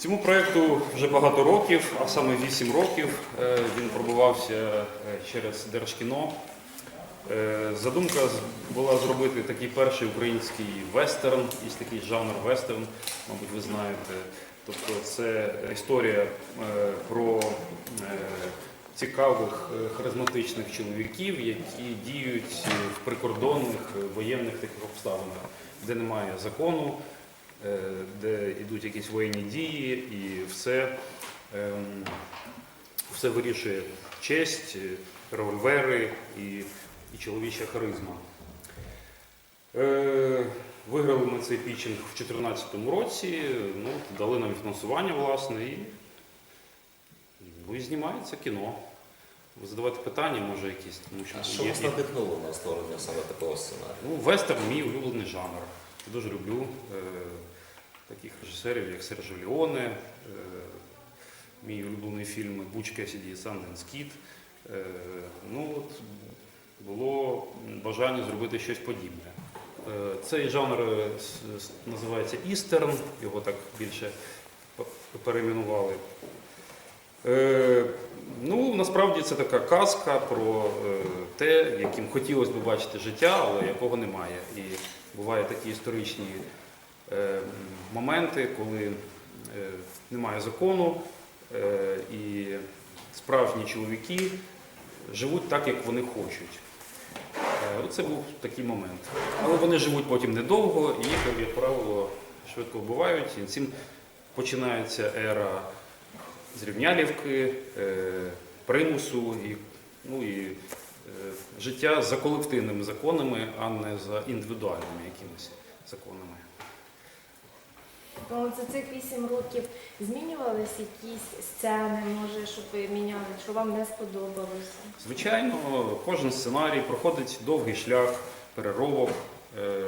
Цьому проєкту вже багато років, а саме 8 років. Е, Він пробувався е, через Держкіно. Е, Задумка була зробити такий перший український вестерн, є такий жанр вестерн, мабуть, ви знаєте. Тобто це історія про цікавих харизматичних чоловіків, які діють в прикордонних воєнних таких обставинах, де немає закону, де йдуть якісь воєнні дії, і все, ем, все вирішує честь, е, револьвери і, і чоловіча харизма. Е, Виграли ми цей пітчинг в 2014 році, ну, дали нам фінансування, власне, і, ну, і знімається кіно. Ви задавайте питання, може, якісь, тому що А що вас надихнуло на створення саме такого сценарію? Ну, вестерн мій улюблений жанр. Дуже люблю е, таких режисерів, як Сержо Леоне, е, мій улюблений фільм Буч Кесіді і Санденс Кіт. Е, ну, от, було бажання зробити щось подібне. Е, цей жанр називається Істерн, його так більше перейменували. Ну, насправді це така казка про те, яким хотілося б бачити життя, але якого немає. І бувають такі історичні моменти, коли е, немає закону, е, і справжні чоловіки живуть так, як вони хочуть. Е, Це був такий момент. Але вони живуть потім недовго і їх, як правило, швидко вбивають. І цим починається ера зрівнялівки, е, примусу і, ну, і е, життя за колективними законами, а не за індивідуальними якимись законами. Ну, за цих вісім років змінювались якісь сцени, може, щоб ви міняли, що вам не сподобалося? Звичайно, кожен сценарій проходить довгий шлях переробок, е,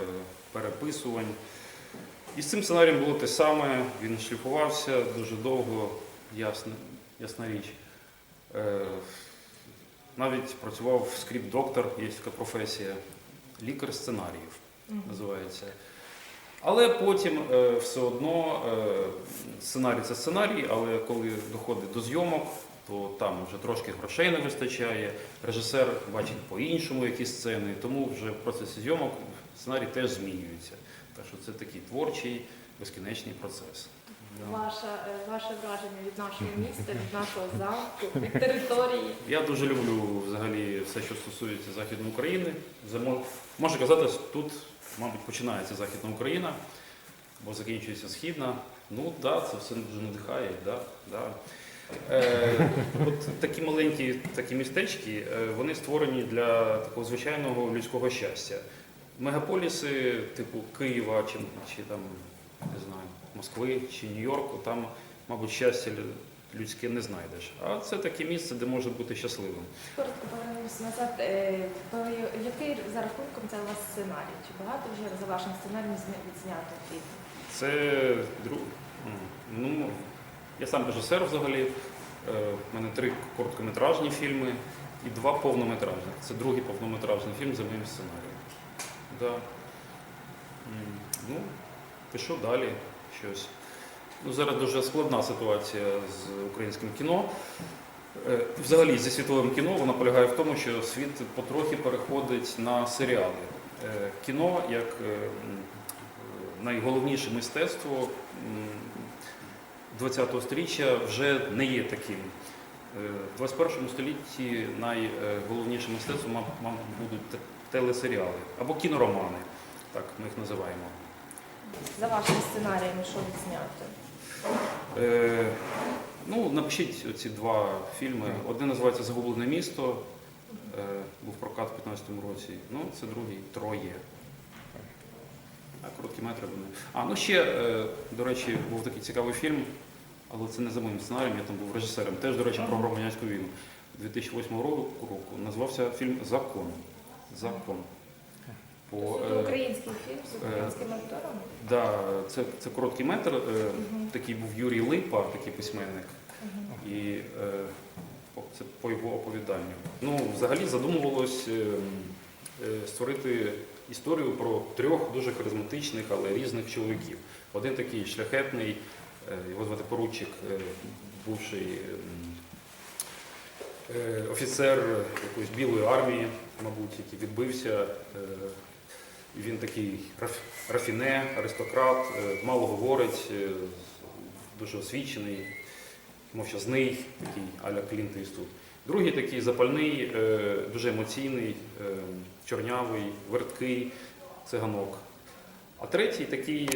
переписувань. І з цим сценарієм було те саме, він шліфувався дуже довго, ясна, ясна річ. Е, Навіть працював скрипт-доктор, є така професія, лікар сценаріїв називається. Але потім е, все одно е, сценарій це сценарій, але коли доходить до зйомок, то там вже трошки грошей не вистачає. Режисер бачить по-іншому якісь сцени, тому вже в процесі зйомок сценарій теж змінюється. Так що це такий творчий, безкінечний процес. Ваше, е, ваше враження від нашого міста, від нашого замку, від території. Я дуже люблю взагалі все, що стосується Західної України. Вже мо- казати, що тут, мабуть, починається Західна Україна, бо закінчується Східна. Ну так, да, це все дуже надихає. Да, да. Е, от такі маленькі такі містечки, е, вони створені для такого звичайного людського щастя. Мегаполіси, типу Києва чи, чи там, не знаю, Москви чи Нью-Йорку, там, мабуть, щастя людське не знайдеш. А це таке місце, де можна бути щасливим. Коротко повернемося назад. Е, то Який за рахунком це у вас сценарій? Чи багато вже за вашим сценарієм зня- відзнято фільм? Це друг. Ну, я сам режисер взагалі. Е, У мене три короткометражні фільми і два повнометражних. Це другий повнометражний фільм за моїм сценарієм. Да. Ну, пишу далі щось. Ну, зараз дуже складна ситуація з українським кіно. Е, Взагалі зі світовим кіно вона полягає в тому, що світ потрохи переходить на серіали. Е, Кіно як е, найголовніше мистецтво ХХ століття вже не є таким. В 21 столітті найголовніше мистецтво, мабуть, будуть телесеріали або кіноромани, так ми їх називаємо. За вашим сценарієм, що відзнято? Е, ну, напишіть оці два фільми. Один називається Загублене місто. Е, був прокат у 2015 році. Ну, це другий Троє. А короткі метри вони. А, ну ще, е, до речі, був такий цікавий фільм, але це не за моїм сценарієм, я там був режисером. Теж, до речі, про громадянську війну. 2008 року, називався фільм Закон. Закон. По, Це е, український фільм з українським актором? Да, це, це короткий метр. е, Такий був Юрій Липа, такий письменник. І е, це по його оповіданню. Ну, взагалі задумувалось е, е, створити історію про трьох дуже харизматичних, але різних чоловіків. Один такий шляхетний, Е, Його звати поручик, е, бувший ем, е, офіцер якоїсь білої армії, мабуть, який відбився. Він такий раф- рафіне, аристократ, е, мало говорить, е, дуже освічений, мовчазний, такий аля Клінт Іствуд. Другий такий запальний, е, дуже емоційний, чорнявий, верткий циганок. А третій такий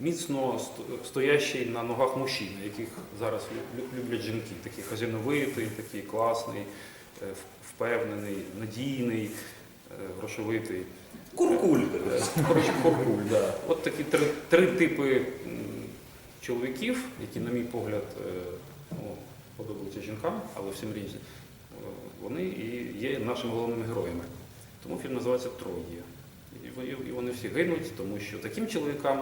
міцно стоящий на ногах мужчина, яких зараз лю- лю- люблять жінки. Такий хазяйновитий, такий класний, впевнений, надійний, грошовитий. Куркуль. Е, Коротше, хоркуль, да. От такі три, три типи чоловіків, які, на мій погляд, е, ну, подобаються жінкам, але всім різні. Е, Вони і є нашими головними героями. Тому фільм називається Троє. І вони всі гинуть, тому що таким чоловікам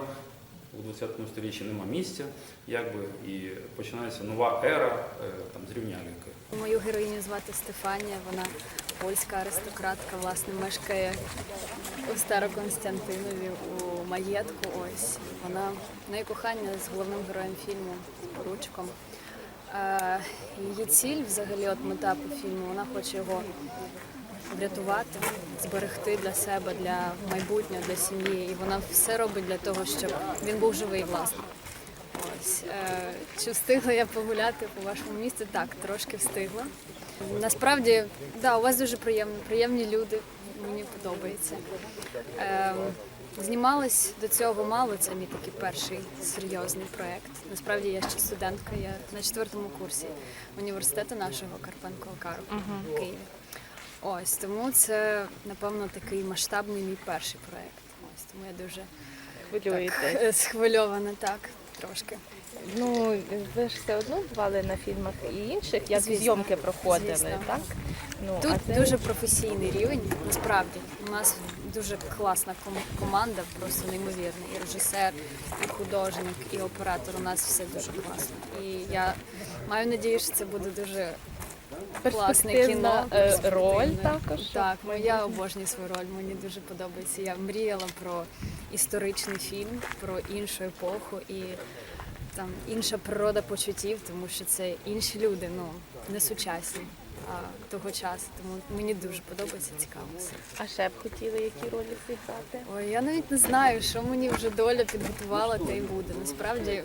у 20 сторіччі нема місця, якби, і починається нова ера е, там, зрівняльники. Мою героїню звати Стефанія, вона польська аристократка, власне, мешкає у Староконстантинові у маєтку. Ось вона в неї кохання з головним героєм фільму з поручком. Е, Її ціль, взагалі, от мета по фільму, вона хоче його врятувати, зберегти для себе, для майбутнього, для сім'ї. І вона все робить для того, щоб він був живий, власне. Ось е, чи встигла я погуляти по вашому місці? Так, трошки встигла. Насправді, да, у вас дуже приємно, приємні люди. Мені подобається. Е, знімалась до цього мало. Це мій такий перший серйозний проєкт. Насправді я ще студентка, я на четвертому курсі університету нашого Карпенко Кару в Києві. Ось тому це напевно такий масштабний мій перший проєкт. Ось тому я дуже так, схвильована, так, трошки. Ну, ви ж все одно бували на фільмах і інших, як Звісно, зйомки проходили, звісно. так? Ну, Тут а це- дуже професійний рівень, насправді. У нас дуже класна команда, просто неймовірна. І режисер, і художник, і оператор. У нас все дуже класно. І я маю надію, що це буде дуже Перспективна, кіно. е, роль також, Так, ну, я обожнюю свою роль, мені дуже подобається. Я мріяла про історичний фільм, про іншу епоху і там інша природа почуттів, тому що це інші люди, ну не сучасні, а того часу. Тому мені дуже подобається цікаво. все. А ще б хотіли які ролі зіграти? Ой, я навіть не знаю, що мені вже доля підготувала, те й буде. Насправді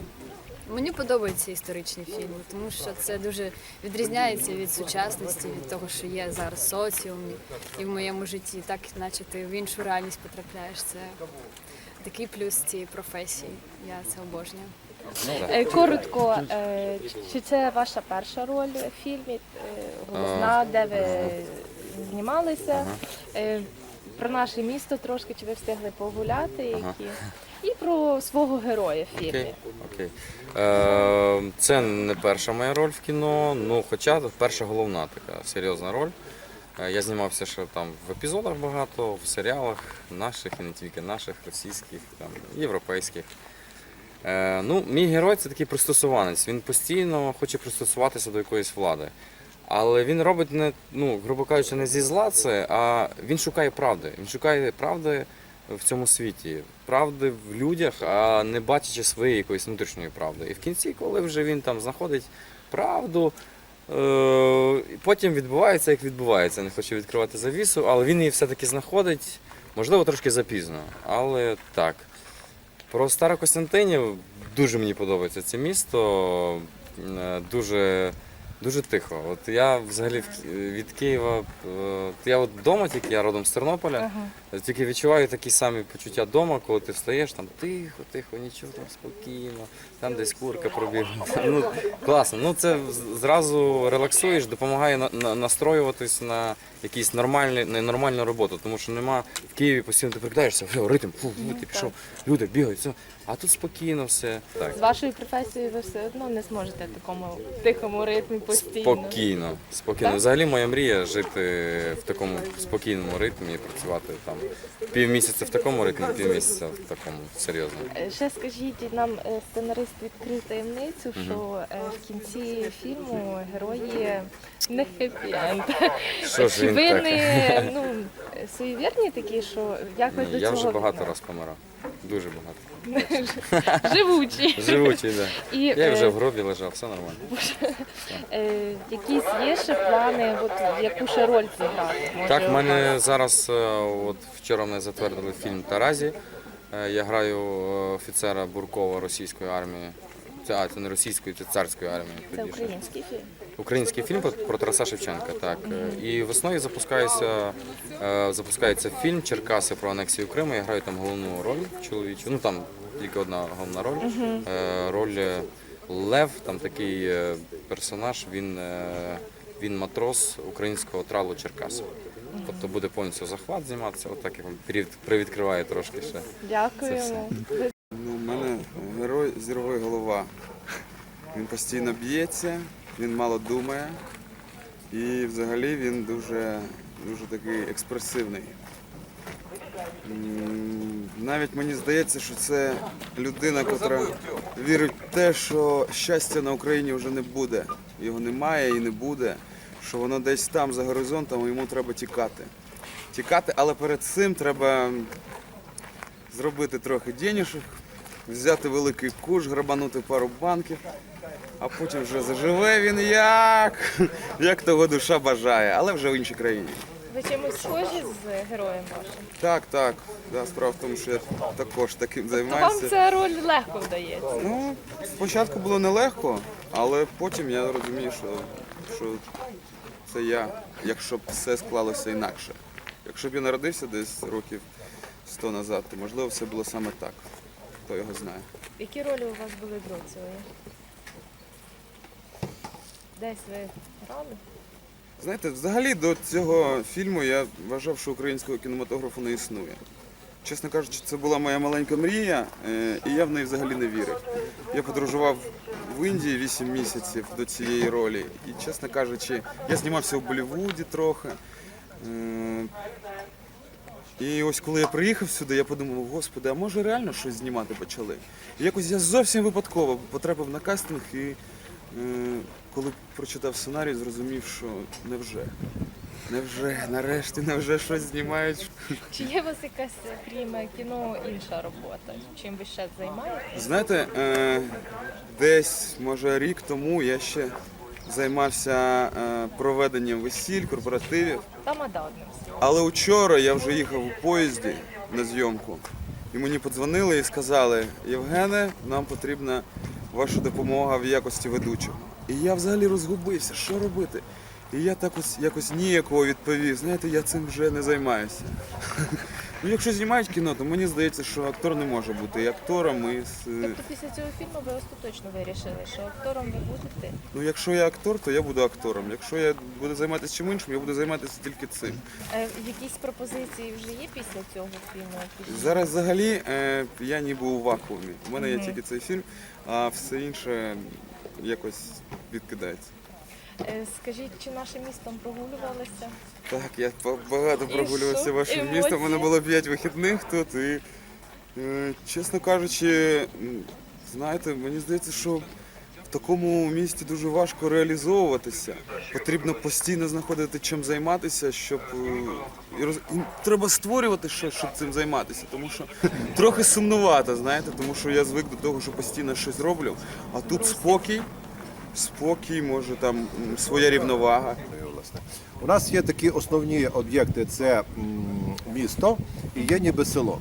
мені подобаються історичні фільми, тому що це дуже відрізняється від сучасності, від того, що є зараз в соціумі і в моєму житті. Так, наче ти в іншу реальність потрапляєш. Це такий плюс цієї професії. Я це обожнюю. Е, Коротко, е, чи це ваша перша роль в фільмі? е, Головна, де ви знімалися? Про наше місто трошки, чи ви встигли погуляти, які? І про свого героя в фільмі. Окей, окей. Е, це не перша моя роль в кіно, ну хоча перша головна така серйозна роль. Е, Я знімався ще там в епізодах багато, в серіалах наших і не тільки наших, російських, там, європейських. Е, ну, мій герой це такий пристосуванець. Він постійно хоче пристосуватися до якоїсь влади. Але він робить не, ну, грубо кажучи, не зі зла це, а він шукає правди. Він шукає правди в цьому світі, правди в людях, а не бачачи своєї якоїсь внутрішньої правди. І в кінці, коли вже він там знаходить правду, е- потім відбувається, як відбувається. Не хочу відкривати завісу, але він її все-таки знаходить, можливо, трошки запізно, але так. Про Старокостянтинів дуже мені подобається це місто. Е, Дуже, дуже тихо. От я взагалі від Києва, е, я от вдома тільки, я родом з Тернополя. Тільки відчуваю такі самі почуття вдома, коли ти встаєш, там тихо, тихо, нічого там спокійно, там десь курка пробігла. Ну, класно. Ну це зразу релаксуєш, допомагає на, на- настроюватись на якісь нормальні, нормальну роботу, тому що нема в Києві постійно ти прикидаєшся, все, ритм, фу, фу, ти пішов, люди бігають, все. А тут спокійно все. Так. З вашою професією ви все одно не зможете в такому тихому ритмі постійно. Спокійно, спокійно. Взагалі моя мрія жити в такому спокійному ритмі і працювати там півмісяця в такому ритмі, півмісяця в такому серйозному. Е, Ще скажіть нам, е, сценарист відкрив таємницю, що е, в кінці фільму герої не хеппі-енд. Що ж Чи він ви так? не ну, суєвірні такі, що як ви Ні, до я вже багато раз помирав. Дуже багато. Живучі. Живучі, так. І Я е, вже в гробі лежав, все нормально. е, якісь є ще плани, от, яку ще роль зіграти? Може, Так, в мене зараз, е, от вчора мене затвердили фільм Таразі. Е, Я граю е, офіцера Буркова російської армії. Це, а, це не російської, це царської армії. Це тоді ще. український фільм. Український фільм про, про Тараса Шевченка, так. Е, І весною запускається, е, запускається фільм Черкаси про анексію Криму. Я граю там головну роль чоловічу. Ну там тільки одна головна роль. Е, Роль е, Лев, там такий е, персонаж, він, е, він матрос українського тралу Черкаси. Тобто буде повністю захват зніматися, отак я вам привід- привідкриваю трошки ще. Дякуємо. Ну, у мене герой зірвий голова. Він постійно б'ється, він мало думає. І взагалі він дуже, дуже такий експресивний. Навіть мені здається, що це людина, яка вірить в те, що щастя на Україні вже не буде. Його немає і не буде. Що воно десь там за горизонтом, і йому треба тікати. Тікати, але перед цим треба зробити трохи денежок, взяти великий куш, грабанути пару банків, а потім вже заживе він як, як того душа бажає, але вже в іншій країні. Ви чимось схожі з героєм вашим? Так, так. Да, справа в тому, що я також таким То займаюся. вам ця роль легко вдається. Ну, спочатку було нелегко, але потім я розумію, що, що це я, якщо б все склалося інакше. Якщо б я народився десь років 100 назад, то можливо все було саме так. Хто його знає. Які ролі у вас були до цього? Десь ви грали? Знаєте, взагалі до цього фільму я вважав, що українського кінематографу не існує. Чесно кажучи, це була моя маленька мрія, е, і я в неї взагалі не вірив. Я подорожував в Індії 8 місяців до цієї ролі. І, чесно кажучи, я знімався в Болівуді трохи. І ось коли я приїхав сюди, я подумав, господи, а може реально щось знімати почали? І якось я зовсім випадково потрапив на кастинг і е, коли прочитав сценарій, зрозумів, що невже. Невже, нарешті, невже щось знімають. Чи є у вас якась, крім кіно, інша робота? Чим ви ще займаєтесь? Знаєте, е, десь, може, рік тому я ще займався е, проведенням весіль, корпоративів. Тамада одним. Але вчора я вже їхав у поїзді на зйомку, і мені подзвонили і сказали: Євгене, нам потрібна ваша допомога в якості ведучого. І я взагалі розгубився, що робити. І я так ось якось ніякого відповів. Знаєте, я цим вже не займаюся. Ну, якщо знімають кіно, то мені здається, що актор не може бути і актором, і з- Тобто після цього фільму ви остаточно вирішили, що актором ви будете? ну, якщо я актор, то я буду актором. Якщо я буду займатися чим іншим, я буду займатися тільки цим. Е, Якісь пропозиції вже є після цього фільму? Якісь? Зараз взагалі е, я ніби у вакуумі. У мене є тільки цей фільм, а все інше якось відкидається. Е, Скажіть, чи нашим містом прогулювалися? Так, я багато прогулювався що? вашим Емоції? містом. У мене було 5 вихідних тут і, е, чесно кажучи, знаєте, мені здається, що в такому місті дуже важко реалізовуватися. Потрібно постійно знаходити чим займатися, щоб е, і роз... і треба створювати щось, щоб цим займатися. Тому що трохи сумнувато, знаєте, тому що я звик до того, що постійно щось роблю, а тут спокій. Спокій, може там своя рівновага. У нас є такі основні об'єкти: це місто і є ніби село.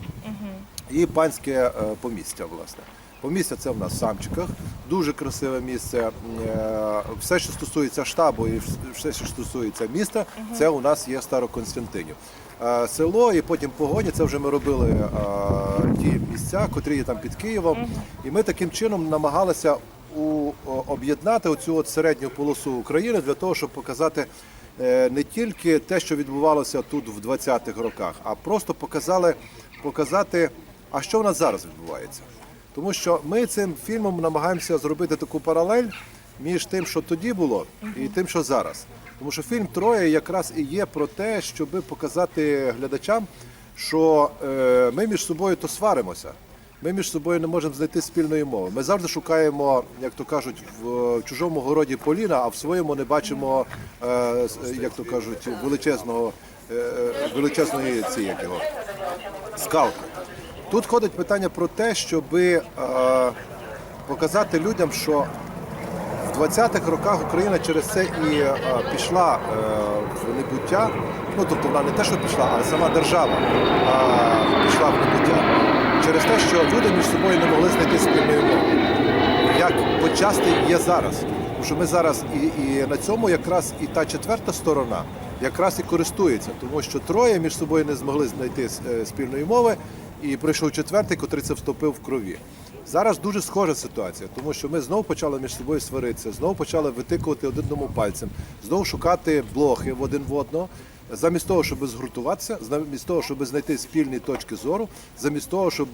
І панське е, помістя, власне. Помістя це в нас в Самчиках, дуже красиве місце. Е, Все, що стосується штабу і все, що стосується міста, це у нас є Староконстантинів. Е, Село і потім погоні, це вже ми робили ті місця, котрі є там під Києвом. І ми таким чином намагалися у, об'єднати оцю от середню полосу України для того, щоб показати е, не тільки те, що відбувалося тут в 20-х роках, а просто показали, показати, а що в нас зараз відбувається. Тому що ми цим фільмом намагаємося зробити таку паралель між тим, що тоді було, і тим, що зараз. Тому що фільм Троє якраз і є про те, щоб показати глядачам, що е, ми між собою то сваримося. Ми між собою не можемо знайти спільної мови. Ми завжди шукаємо, як то кажуть, в чужому городі поліна, а в своєму не бачимо, е, як то кажуть, величезного, е, величезної ці, як його, скалки. Тут ходить питання про те, щоб показати людям, що в 20-х роках Україна через це і е, пішла е, в небуття. Ну тобто вона не те, що пішла, а сама держава е, пішла в небуття через те, що люди між собою не могли знайти спільної мови. Як почасти є зараз. Тому що ми зараз і, і на цьому якраз і та четверта сторона якраз і користується, тому що троє між собою не змогли знайти е, спільної мови, і прийшов четвертий, котрий це вступив в крові. Зараз дуже схожа ситуація, тому що ми знову почали між собою сваритися, знову почали витикувати один одному пальцем, знову шукати блохи в один в одного. Замість того, щоб згуртуватися, замість того, щоб знайти спільні точки зору, замість того, щоб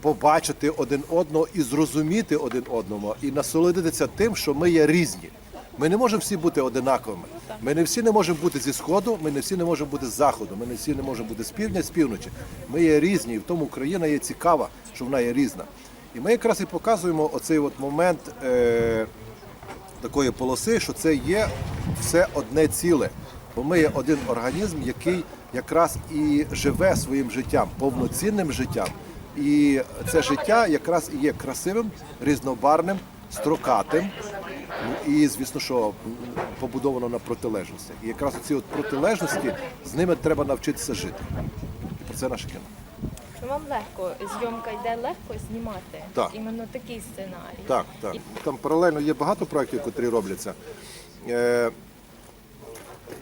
побачити один одного і зрозуміти один одному, і насолодитися тим, що ми є різні. Ми не можемо всі бути одинаковими. Ми не всі не можемо бути зі сходу, ми не всі не можемо бути з заходу, ми не всі не можемо бути з півдня, з півночі. Ми є різні, і в тому Україна є цікава, що вона є різна. І ми якраз і показуємо оцей от момент е, такої полоси, що це є все одне ціле. Бо ми є один організм, який якраз і живе своїм життям, повноцінним життям. І це життя якраз і є красивим, різнобарним, строкатим. І звісно, що побудовано на протилежностях. І якраз ці от протилежності з ними треба навчитися жити. І про це наше кіно. Ну, Вам легко, зйомка йде легко знімати. Так. Іменно такий сценарій. Так, так. Там паралельно є багато проєктів, які робляться.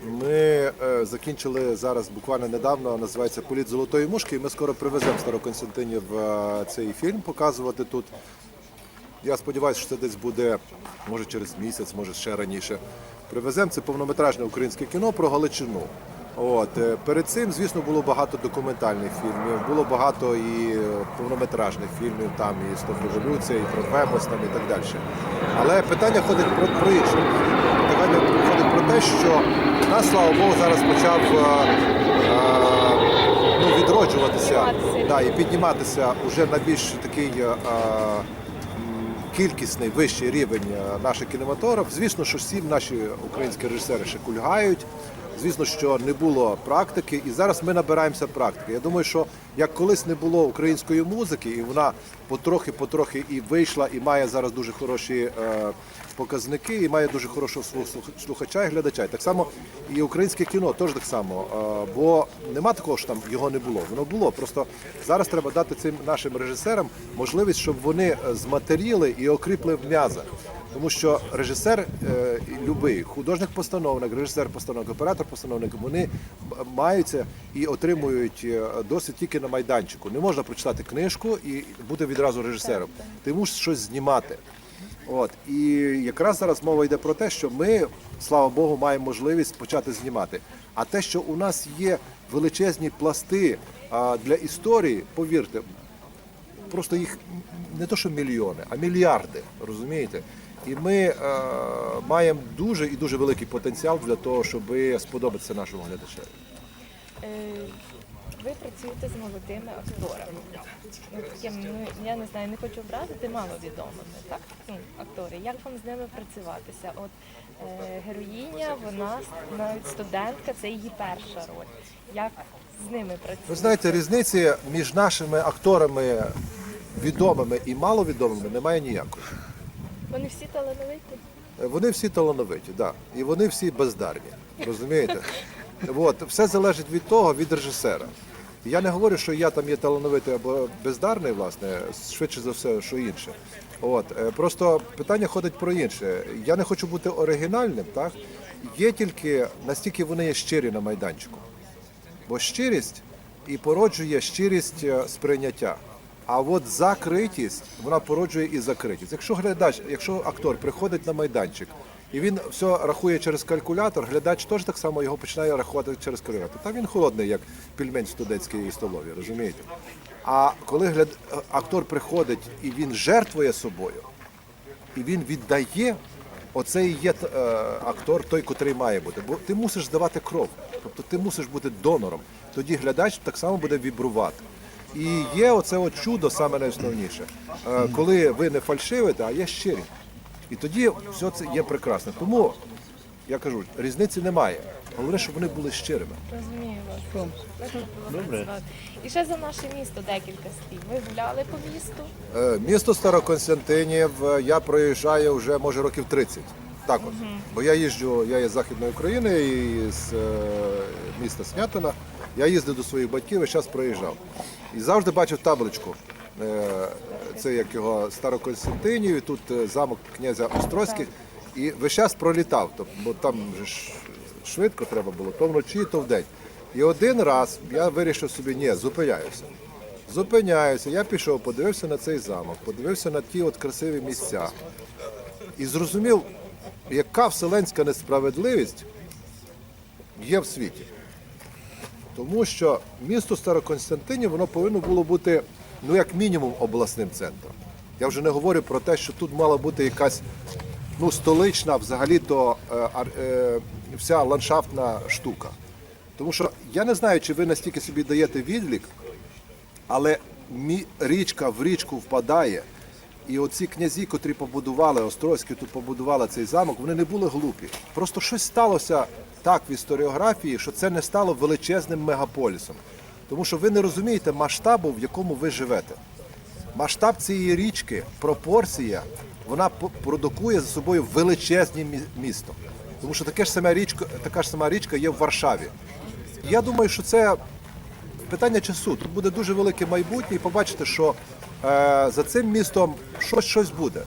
Ми е, закінчили зараз буквально недавно, називається Політ золотої мушки, і ми скоро привеземо Староконстантинів е, цей фільм показувати тут. Я сподіваюся, що це десь буде, може через місяць, може ще раніше. Привеземо це повнометражне українське кіно про Галичину. От е, перед цим, звісно, було багато документальних фільмів, було багато і повнометражних фільмів, там і «Стоп революція, і про Вемос там, і так далі. Але питання ходить про, про інше. Питання про те, що нас, слава Богу, зараз почав е, е, ну, відроджуватися да, і підніматися уже на більш такий. е, кількісний вищий рівень наших кінематограф. Звісно, що всі наші українські режисери ще кульгають. Звісно, що не було практики, і зараз ми набираємося практики. Я думаю, що як колись не було української музики, і вона потрохи-потрохи і вийшла, і має зараз дуже хороші е, показники, і має дуже хорошого слух- слух- слухача і глядача. Так само і українське кіно теж так само. Е, бо нема такого, що там його не було. Воно було. Просто зараз треба дати цим нашим режисерам можливість, щоб вони е, зматеріли і окріпли в м'язах. Тому що режисер, е, любий художник-постановник, режисер-постановник, оператор-постановник, вони маються і отримують досвід тільки на майданчику. Не можна прочитати книжку і бути відразу режисером. Ти мусиш щось знімати. От і якраз зараз мова йде про те, що ми, слава Богу, маємо можливість почати знімати. А те, що у нас є величезні пласти а, для історії, повірте, просто їх не то, що мільйони, а мільярди, розумієте? І ми е, маємо дуже і дуже великий потенціал для того, щоб сподобатися нашому глядачеві. Е, Ви працюєте з молодими акторами. Ну, таким, ну, я не знаю, не хочу образити маловідомими, так? Ну, актори. Як вам з ними працюватися? От е, героїня, вона навіть студентка, це її перша роль. Як з ними працювати? Ви знаєте, різниці між нашими акторами відомими і маловідомими немає ніякої. Вони всі талановиті. Вони всі талановиті, да. і вони всі бездарні. Розумієте? От, все залежить від того, від режисера. Я не говорю, що я там є талановитий або бездарний, власне, швидше за все, що інше. От, е, просто питання ходить про інше. Я не хочу бути оригінальним, так? Є тільки настільки вони є щирі на майданчику. Бо щирість і породжує щирість е, сприйняття. А от закритість вона породжує і закритість. Якщо глядач, якщо актор приходить на майданчик і він все рахує через калькулятор, глядач теж так само його починає рахувати через калькулятор. Та він холодний, як пельмень в студентській столові, розумієте? А коли гляд... актор приходить і він жертвує собою, і він віддає, оце і є е, актор, той, котрий має бути. Бо ти мусиш здавати кров, тобто ти мусиш бути донором. Тоді глядач так само буде вібрувати. І є оце от чудо саме найосновніше, е, коли ви не фальшивите, а є щирі. І тоді все це є прекрасно. Тому я кажу, різниці немає. Головне, щоб вони були щирими. Розумію вас. Добре. І ще за наше місто декілька слів. Ви гуляли по місту? Е, Місто Староконстантинів е, я проїжджаю вже може років 30. Так от. Бо я їжджу, я є з Західної України і з е, міста Снятина. Я їздив до своїх батьків і зараз проїжджав. І завжди бачив табличку. Е, Це як його Староконстантинів, тут е, замок князя Острозьких. І весь час пролітав, бо там ж швидко треба було, то вночі, то вдень. І один раз я вирішив собі, ні, зупиняюся. Зупиняюся, я пішов, подивився на цей замок, подивився на ті от красиві місця і зрозумів, яка вселенська несправедливість є в світі. Тому що місто Староконстантинів воно повинно було бути, ну як мінімум, обласним центром. Я вже не говорю про те, що тут мала бути якась ну, столична, взагалі-то е, е, вся ландшафтна штука. Тому що я не знаю, чи ви настільки собі даєте відлік, але річка в річку впадає. І оці князі, котрі побудували Острозькі, тут побудували цей замок, вони не були глупі. Просто щось сталося так в історіографії, що це не стало величезним мегаполісом. Тому що ви не розумієте масштабу, в якому ви живете. Масштаб цієї річки, пропорція, вона продукує за собою величезне місто. Тому що таке ж саме річка, така ж сама річка є в Варшаві. Я думаю, що це питання часу. Тут буде дуже велике майбутнє, і побачите, що е, за цим містом щось щось буде.